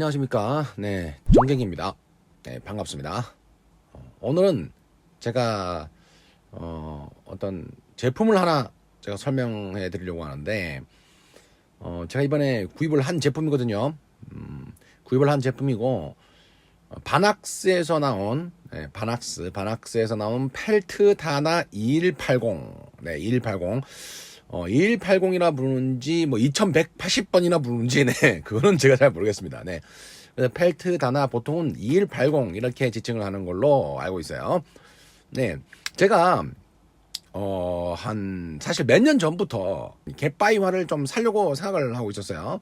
네, 안녕하십니까. 네, 정경입니다. 네, 반갑습니다. 어, 오늘은 제가, 어, 어떤 제품을 하나 제가 설명해 드리려고 하는데, 어, 제가 이번에 구입을 한 제품이거든요. 음, 구입을 한 제품이고, 어, 바낙스에서 나온, 네, 바낙스, 바낙스에서 나온 펠트 다나 2180, 네, 2180. 어, 2180이라 부르는지, 뭐, 2180번이나 부르는지, 네, 그거는 제가 잘 모르겠습니다. 네. 그래서 펠트 다나 보통은 2180 이렇게 지칭을 하는 걸로 알고 있어요. 네. 제가, 어, 한, 사실 몇 년 전부터 갯바위화를 좀 살려고 생각을 하고 있었어요.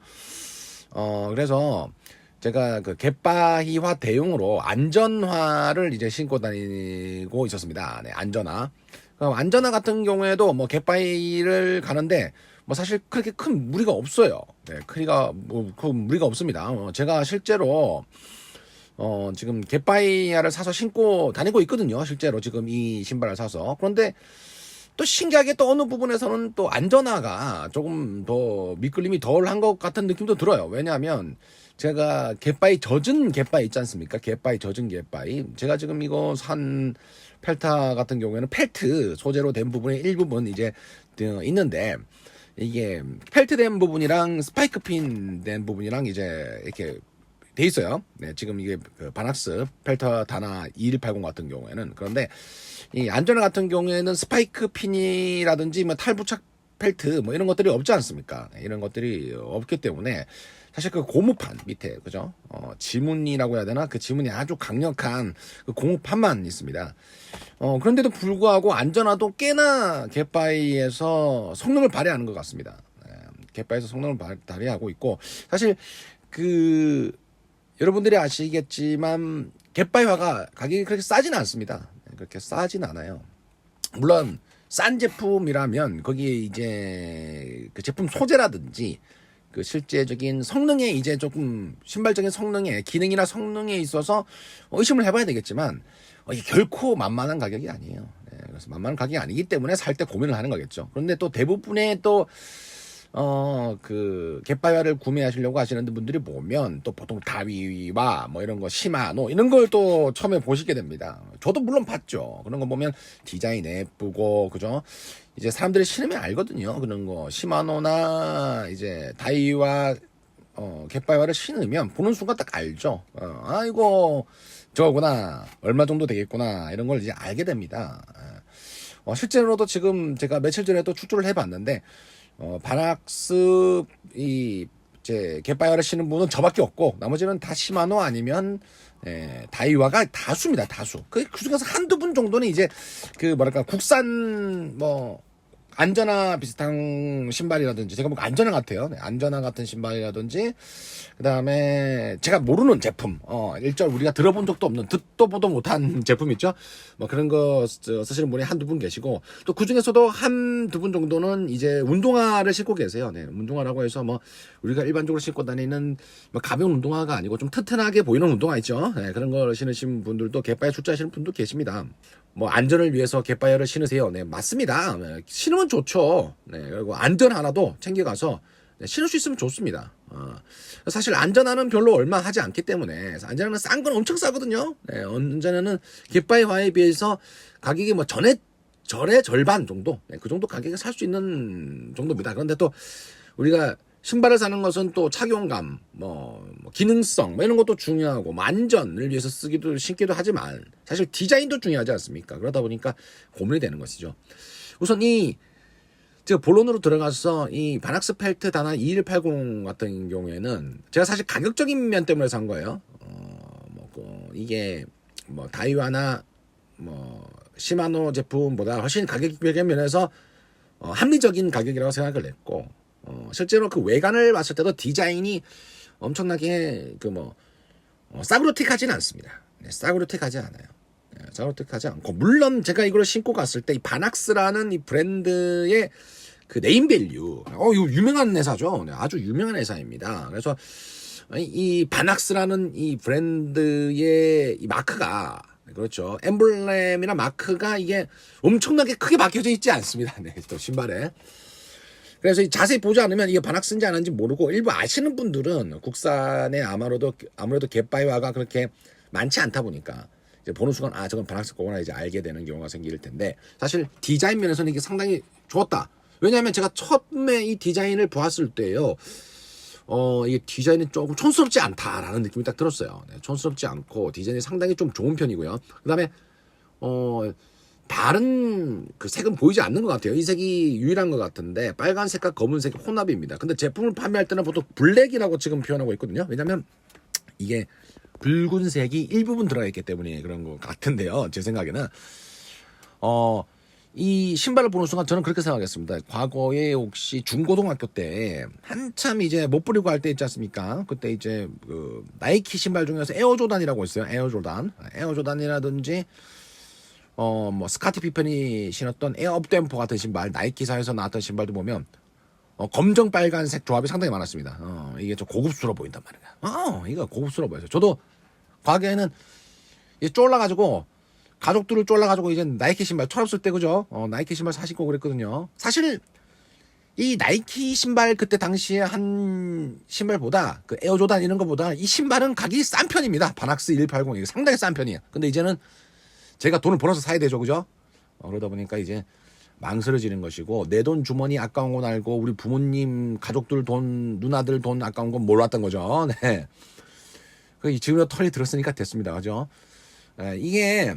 어, 그래서 제가 그 갯바위화 대용으로 안전화를 이제 신고 다니고 있었습니다. 네, 안전화. 안전화 같은 경우에도 뭐 갯바위를 가는데 뭐 사실 그렇게 큰 무리가 없어요. 네, 크기가 뭐그 무리가 없습니다. 어, 제가 실제로 어 지금 갯바위야를 사서 신고 다니고 있거든요. 실제로 지금 이 신발을 사서 그런데 또 신기하게 또 어느 부분에서는 또 안전화가 조금 더 미끌림이 덜한 것 같은 느낌도 들어요. 왜냐하면 제가 갯바위 젖은 갯바위 있지 않습니까? 갯바위 젖은 갯바위. 제가 지금 이거 산 펠타 같은 경우에는 펠트 소재로 된 부분의 일부분 이제 어, 있는데 이게 펠트 된 부분이랑 스파이크 핀 된 부분이랑 이제 이렇게 돼 있어요. 네, 지금 이게 그 바낙스 펠터 다나 2180 같은 경우에는 그런데 이 안전화 같은 경우에는 스파이크 핀이라든지 뭐 탈부착 펠트 뭐 이런 것들이 없지 않습니까? 네, 이런 것들이 없기 때문에 사실 그 고무판 밑에 그죠? 어, 지문이라고 해야 되나? 그 지문이 아주 강력한 그 고무판만 있습니다. 어, 그런데도 불구하고 안전화도 꽤나 갯바위에서 성능을 발휘하는 것 같습니다. 네, 갯바위에서 성능을 발- 발휘하고 있고 사실 그 여러분들이 아시겠지만 갯바위화가 가격이 그렇게 싸지는 않습니다. 네, 그렇게 싸진 않아요. 물론 싼 제품이라면 거기에 이제 그 제품 소재라든지 그 실제적인 성능에 이제 조금 신발적인 성능에 기능이나 성능에 있어서 의심을 해봐야 되겠지만 어, 이게 결코 만만한 가격이 아니에요. 네, 그래서 만만한 가격이 아니기 때문에 살 때 고민을 하는 거겠죠. 그런데 또 대부분의 또 어, 그, 갯바위화를 구매하시려고 하시는 분들이 보면 또 보통 다위와 뭐 이런 거, 시마노 이런 걸 또 처음에 보시게 됩니다. 저도 물론 봤죠. 그런 거 보면 디자인 예쁘고, 그죠? 이제 사람들이 신으면 알거든요. 그런 거. 시마노나 이제 다이와 어, 갯바위화를 신으면 보는 순간 딱 알죠. 어, 아, 이거 저거구나. 얼마 정도 되겠구나. 이런 걸 이제 알게 됩니다. 어, 실제로도 지금 제가 며칠 전에 또 출조를 해봤는데, 어, 바낙스, 이, 이제, 갯바이어를 신는 분은 저밖에 없고, 나머지는 다 시마노 아니면, 예, 다이와가 다수입니다, 다수. 그, 그 중에서 한두 분 정도는 이제, 그, 뭐랄까, 국산, 뭐, 안전화 비슷한 신발이라든지, 제가 보기 안전화 같아요. 네, 안전화 같은 신발이라든지, 그 다음에 제가 모르는 제품, 어, 일절 우리가 들어본 적도 없는, 듣도 보도 못한 제품 있죠? 뭐 그런 거 쓰- 쓰시는 분이 한두 분 계시고, 또 그 중에서도 한 두 분 정도는 이제 운동화를 신고 계세요. 네, 운동화라고 해서 뭐, 우리가 일반적으로 신고 다니는 뭐 가벼운 운동화가 아니고 좀 튼튼하게 보이는 운동화 있죠? 네, 그런 걸 신으신 분들도 갯바에 출자하시는 분도 계십니다. 뭐 안전을 위해서 갯바이어를 신으세요. 네, 맞습니다. 네, 신으면 좋죠. 네, 그리고 안전 하나도 챙겨가서 네, 신을 수 있으면 좋습니다. 어, 사실 안전화는 별로 얼마 하지 않기 때문에 안전화는 싼 건 엄청 싸거든요. 네, 안전화는 갯바위화에 비해서 가격이 뭐 전에 절의 절반 정도, 네, 그 정도 가격에 살 수 있는 정도입니다. 그런데 또 우리가 신발을 사는 것은 또 착용감, 뭐, 뭐 기능성, 뭐 이런 것도 중요하고, 뭐 안전을 위해서 쓰기도 신기도 하지만 사실 디자인도 중요하지 않습니까? 그러다 보니까 고민이 되는 것이죠. 우선 이 제가 본론으로 들어가서 이 바낙스 펠트 다나 2180 같은 경우에는 제가 사실 가격적인 면 때문에 산 거예요. 어, 뭐, 그 이게 뭐 다이와나 뭐 시마노 제품보다 훨씬 가격적인 면에서 어, 합리적인 가격이라고 생각을 했고 어, 실제로 그 외관을 봤을 때도 디자인이 엄청나게 그뭐 어, 싸구려틱하지는 않습니다. 네, 싸구려틱하지 않아요. 네, 싸구려틱하지 않고 물론 제가 이걸 신고 갔을 때 이 바낙스라는 이 브랜드의 그 네임밸류 어 이거 유명한 회사죠. 네, 아주 유명한 회사입니다. 그래서 이, 이 바낙스라는 이 브랜드의 이 마크가 그렇죠. 엠블렘이나 마크가 이게 엄청나게 크게 박혀져 있지 않습니다. 네, 또 신발에. 그래서 이 자세히 보지 않으면 이게 반악스인지 아닌지 모르고 일부 아시는 분들은 국산에 아무래도 아무래도 갯바위화가 그렇게 많지 않다 보니까 보는 순간 아 저건 반악스 거구나 이제 알게 되는 경우가 생길 텐데 사실 디자인 면에서는 이게 상당히 좋았다. 왜냐하면 제가 처음에 이 디자인을 보았을 때요. 어, 이게 디자인이 조금 촌스럽지 않다라는 느낌이 딱 들었어요. 네, 촌스럽지 않고 디자인이 상당히 좀 좋은 편이고요. 그 다음에, 어, 다른 그 색은 보이지 않는 것 같아요. 이 색이 유일한 것 같은데 빨간색과 검은색 혼합입니다. 근데 제품을 판매할 때는 보통 블랙이라고 지금 표현하고 있거든요. 왜냐면 이게 붉은색이 일부분 들어가 있기 때문에 그런 것 같은데요. 제 생각에는 어. 이 신발을 보는 순간 저는 그렇게 생각했습니다. 과거에 혹시 중고등학교 때 한참 이제 못 부리고 할 때 있지 않습니까? 그때 이제 그 나이키 신발 중에서 에어조단이라고 있어요. 에어조단. 에어조단이라든지 어 뭐 스카티 피펜이 신었던 에어업템포 같은 신발, 나이키사에서 나왔던 신발도 보면 어, 검정 빨간색 조합이 상당히 많았습니다. 어, 이게 좀 고급스러워 보인단 말이야. 어, 이거 고급스러워 보여요. 저도 과거에는 이게 쫄라가지고 가족들을 쫄라가지고 이제 나이키 신발 철없을 때 그죠? 어, 나이키 신발 사시고 그랬거든요. 사실 이 나이키 신발 그때 당시에 한 신발보다 그 에어조단 이런 거보다 이 신발은 가격이 싼 편입니다. 바낙스 180 이게 상당히 싼 편이에요. 근데 이제는 제가 돈을 벌어서 사야 되죠, 그죠? 어, 그러다 보니까 이제 망설여지는 것이고 내 돈 주머니 아까운 건 알고 우리 부모님 가족들 돈 누나들 돈 아까운 건 몰랐던 거죠. 네. 그 지금 털이 들었으니까 됐습니다, 그죠? 네, 이게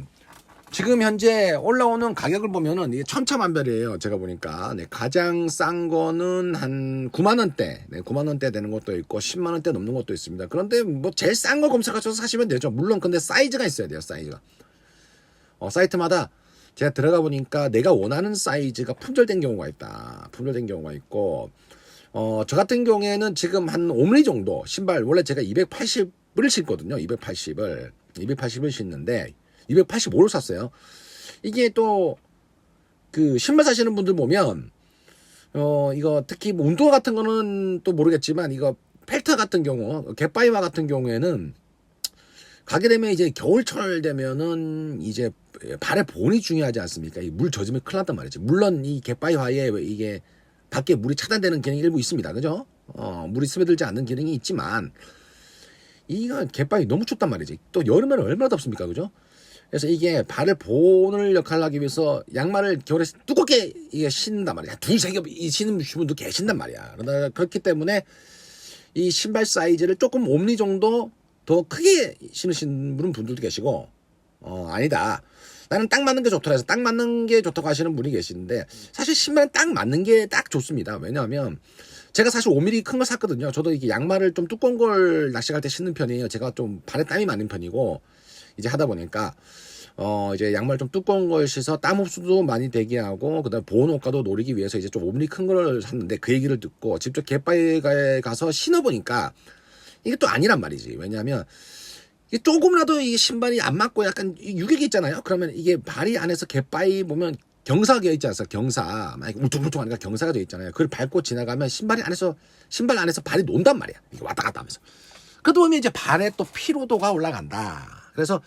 지금 현재 올라오는 가격을 보면은 이게 천차만별이에요. 제가 보니까 네, 가장 싼 거는 한 9만 원대, 네, 9만 원대 되는 것도 있고 10만 원대 넘는 것도 있습니다. 그런데 뭐 제일 싼 거 검색하셔서 사시면 되죠. 물론 근데 사이즈가 있어야 돼요. 사이즈가. 어, 사이트마다 제가 들어가 보니까 내가 원하는 사이즈가 품절된 경우가 있다. 품절된 경우가 있고 어, 저 같은 경우에는 지금 한 5mm 정도 신발 원래 제가 280을 신거든요. 280을 280을 신는데 285를 샀어요. 이게 또 그 신발 사시는 분들 보면 어 이거 특히 뭐 운동화 같은 거는 또 모르겠지만 이거 펠트 같은 경우 갯바위화 같은 경우에는 가게 되면 이제 겨울철 되면은 이제 발의 보온이 중요하지 않습니까? 이 물 젖으면 큰일 난단 말이지. 물론 이 갯바위화에 이게 밖에 물이 차단되는 기능이 일부 있습니다. 그죠? 어, 물이 스며들지 않는 기능이 있지만 이거 갯바위 너무 춥단 말이지. 또 여름에는 얼마나 덥습니까? 그죠? 그래서 이게 발을 보온을 역할을 하기 위해서 양말을 겨울에 두껍게 이게 신단 말이야. 두세 겹 신는 분도 계신단 말이야. 그러다 그렇기 때문에 이 신발 사이즈를 조금 5mm 정도 더 크게 신으신 분들도 계시고, 어, 아니다. 나는 딱 맞는 게 좋더라 해서 딱 맞는 게 좋다고 하시는 분이 계시는데, 사실 신발은 딱 맞는 게 딱 좋습니다. 왜냐하면, 제가 사실 5mm 큰 걸 샀거든요. 저도 이게 양말을 좀 두꺼운 걸 낚시 갈 때 신는 편이에요. 제가 좀 발에 땀이 많은 편이고, 이제 하다 보니까 어 이제 양말 좀 두꺼운 걸 신어서 땀 흡수도 많이 되게 하고 그다음에 보온 효과도 노리기 위해서 이제 좀 5mm 큰 걸 샀는데 그 얘기를 듣고 직접 갯바위에 가서 신어 보니까 이게 또 아니란 말이지 왜냐하면 조금이라도 이 신발이 안 맞고 약간 유격이 있잖아요 그러면 이게 발이 안에서 갯바위 보면 경사가 있지 않습니까? 경사. 만약에 울퉁불퉁 하니까 경사가 되어 있잖아요. 그걸 밟고 지나가면 신발이 안에서, 신발 안에서 발이 논단 말이야. 이게 왔다 갔다 하면서. 그러다 보면 이제 발에 또 피로도가 올라간다. 그래서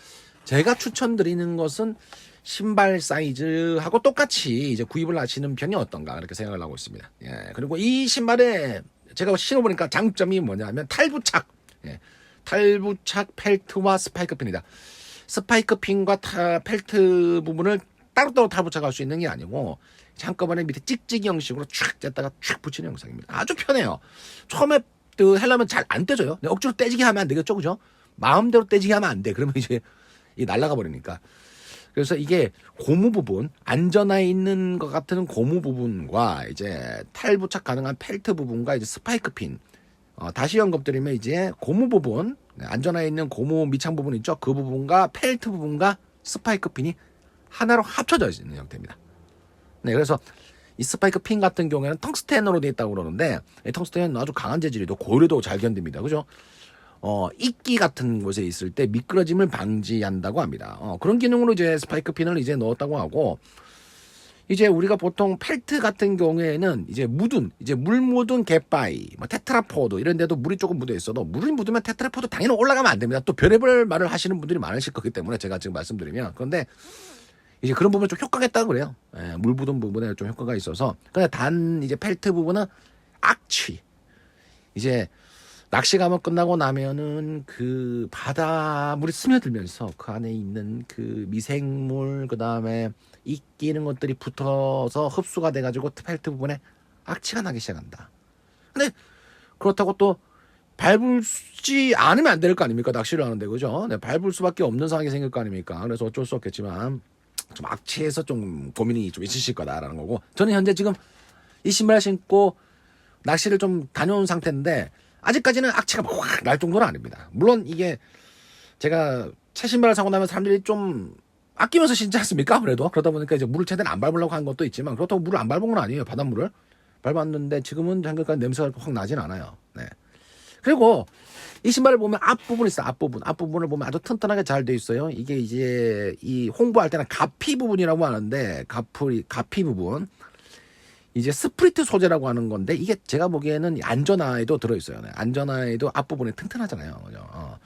제가 추천드리는 것은 신발 사이즈하고 똑같이 이제 구입을 하시는 편이 어떤가 그렇게 생각을 하고 있습니다. 예. 그리고 이 신발에 제가 신어보니까 장점이 뭐냐면 탈부착. 예. 탈부착 펠트와 스파이크 핀이다. 스파이크 핀과 타, 펠트 부분을 따로따로 탈부착할 수 있는 게 아니고 한꺼번에 밑에 찍찍이 형식으로 촥 뗐다가 촥 붙이는 영상입니다. 아주 편해요. 처음에 그 하려면 잘 안 떼져요. 억지로 떼지게 하면 안 되겠죠, 그죠? 마음대로 떼지게 하면 안 돼. 그러면 이제 이 날아가 버리니까. 그래서 이게 고무 부분, 안전하에 있는 것 같은 고무 부분과 이제 탈부착 가능한 펠트 부분과 이제 스파이크 핀. 어, 다시 언급드리면 이제 고무 부분, 네, 안전하에 있는 고무 밑창 부분 있죠? 그 부분과 펠트 부분과 스파이크 핀이 하나로 합쳐져 있는 형태입니다. 네, 그래서 이 스파이크 핀 같은 경우에는 텅스텐으로 되어 있다고 그러는데 이 텅스텐은 아주 강한 재질이고 고열에도 잘 견딥니다. 그죠? 어, 이끼 같은 곳에 있을 때 미끄러짐을 방지한다고 합니다. 어, 그런 기능으로 이제 스파이크 핀을 이제 넣었다고 하고 이제 우리가 보통 펠트 같은 경우에는 이제 묻은 이제 물 묻은 갯바위, 뭐 테트라포드 이런 데도 물이 조금 묻어 있어도 물이 묻으면 테트라포드 당연히 올라가면 안 됩니다. 또 별의별 말을 하시는 분들이 많으실 거기 때문에 제가 지금 말씀드리면 그런데 이제 그런 부분에 좀 효과가 있다고 그래요. 예, 물 묻은 부분에 좀 효과가 있어서. 근데 단 이제 펠트 부분은 악취. 이제 낚시 가면 끝나고 나면은 그 바닷물이 스며들면서 그 안에 있는 그 미생물 그 다음에 이끼 이런 것들이 붙어서 흡수가 돼 가지고 펠트 부분에 악취가 나기 시작한다. 근데 그렇다고 또 밟지 않으면 안 될 거 아닙니까? 낚시를 하는데 그죠? 네, 밟을 수밖에 없는 상황이 생길 거 아닙니까? 그래서 어쩔 수 없겠지만 좀 악취해서 좀 고민이 좀 있으실 거다라는 거고 저는 현재 지금 이 신발 신고 낚시를 좀 다녀온 상태인데 아직까지는 악취가 막확날 정도는 아닙니다. 물론 이게 제가 새 신발을 사고 나면 사람들이 좀 아끼면서 신지 않습니까? 그래도 그러다 보니까 이제 물을 최대한 안 밟으려고 한 것도 있지만 그렇다고 물을 안 밟은 건 아니에요. 바닷물을 밟았는데 지금은 잠깐 냄새가 확 나진 않아요. 네. 그리고 이 신발을 보면 앞부분 있어 앞부분 앞부분을 보면 아주 튼튼하게 잘 돼 있어요 이게 이제 이 홍보할 때는 가피 부분이라고 하는데 가피 가피 부분 이제 스프리트 소재라고 하는 건데 이게 제가 보기에는 안전화에도 들어있어요 네. 안전화에도 앞부분이 튼튼하잖아요 그죠? 어.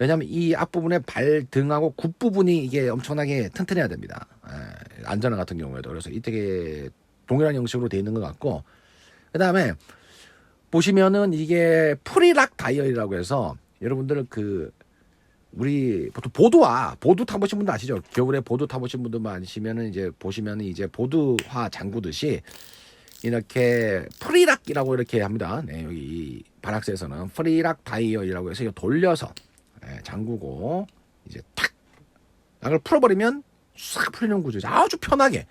왜냐하면 이 앞부분에 발 등하고 굽 부분이 이게 엄청나게 튼튼해야 됩니다 예, 안전화 같은 경우에도 그래서 이 되게 동일한 형식으로 돼 있는 것 같고 그 다음에 보시면은 이게 프리락 다이얼이라고 해서 여러분들 그 우리 보통 보드화 보드 타보신 분들 아시죠? 겨울에 보드 타보신 분들 많으시면은 이제 보시면은 이제 보드화 잠그듯이 이렇게 프리락이라고 이렇게 합니다. 네, 여기 이 바락스에서는 프리락 다이얼이라고 해서 이거 돌려서 네, 잠그고 이제 탁 약을 풀어버리면 싹 풀리는 구조죠. 아주 편하게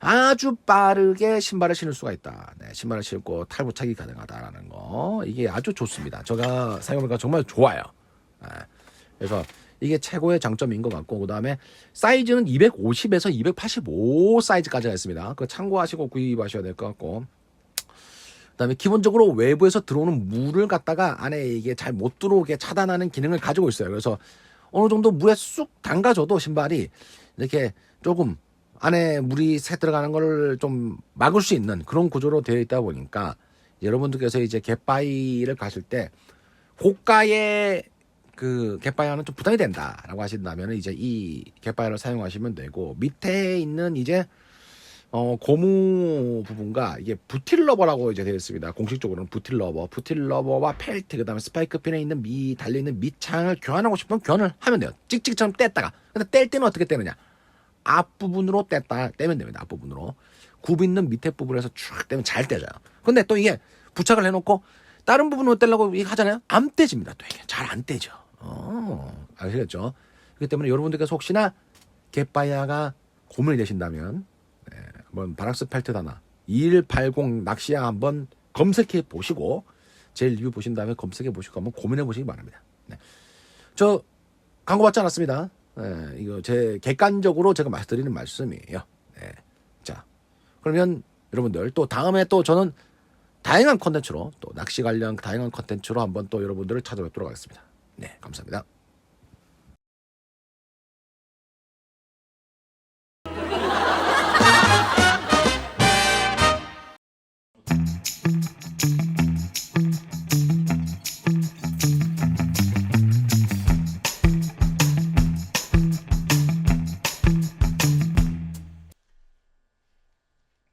아주 빠르게 신발을 신을 수가 있다. 네, 신발을 신고 탈부착이 가능하다라는 거 이게 아주 좋습니다. 제가 사용해보니까 정말 좋아요. 네, 그래서 이게 최고의 장점인 것 같고 그 다음에 사이즈는 250에서 285 사이즈까지가 있습니다. 그 참고하시고 구입하셔야 될 것 같고 그다음에 기본적으로 외부에서 들어오는 물을 갖다가 안에 이게 잘 못 들어오게 차단하는 기능을 가지고 있어요. 그래서 어느 정도 물에 쑥 담가줘도 신발이 이렇게 조금 안에 물이 새 들어가는 거를 좀 막을 수 있는 그런 구조로 되어 있다 보니까 여러분들께서 이제 갯바위를 가실 때 고가의 그 갯바위와는 좀 부담이 된다라고 하신다면 이제 이 갯바위를 사용하시면 되고 밑에 있는 이제 어 고무 부분과 이게 부틸러버라고 이제 되어 있습니다. 공식적으로는 부틸러버, 부틸러버와 펠트 그 다음에 스파이크 핀에 있는 미 달려 있는 밑창을 교환하고 싶으면 교환을 하면 돼요. 찍찍처럼 뗐다가 근데 뗄 때는 어떻게 떼느냐? 앞부분으로 뗐다 떼면 됩니다. 앞부분으로 굽 있는 밑에 부분에서 쭉 떼면 잘 떼져요. 근데 또 이게 부착을 해놓고 다른 부분으로 떼려고 하잖아요. 안 떼집니다. 또 이게 잘 안 떼져. 어, 아시겠죠? 그렇기 때문에 여러분들께서 혹시나 갯바야가 고민이 되신다면 네, 한번 바락스 펠트 하나 2180 낚시야 한번 검색해 보시고 제 리뷰 보신 다음에 검색해 보시고 한번 고민해 보시기 바랍니다. 네. 저 광고 받지 않았습니다. 네, 이거 제 객관적으로 제가 말씀드리는 말씀이에요. 네. 자, 그러면 여러분들 또 다음에 또 저는 다양한 컨텐츠로 또 낚시 관련 다양한 컨텐츠로 한번 또 여러분들을 찾아뵙도록 하겠습니다. 네, 감사합니다.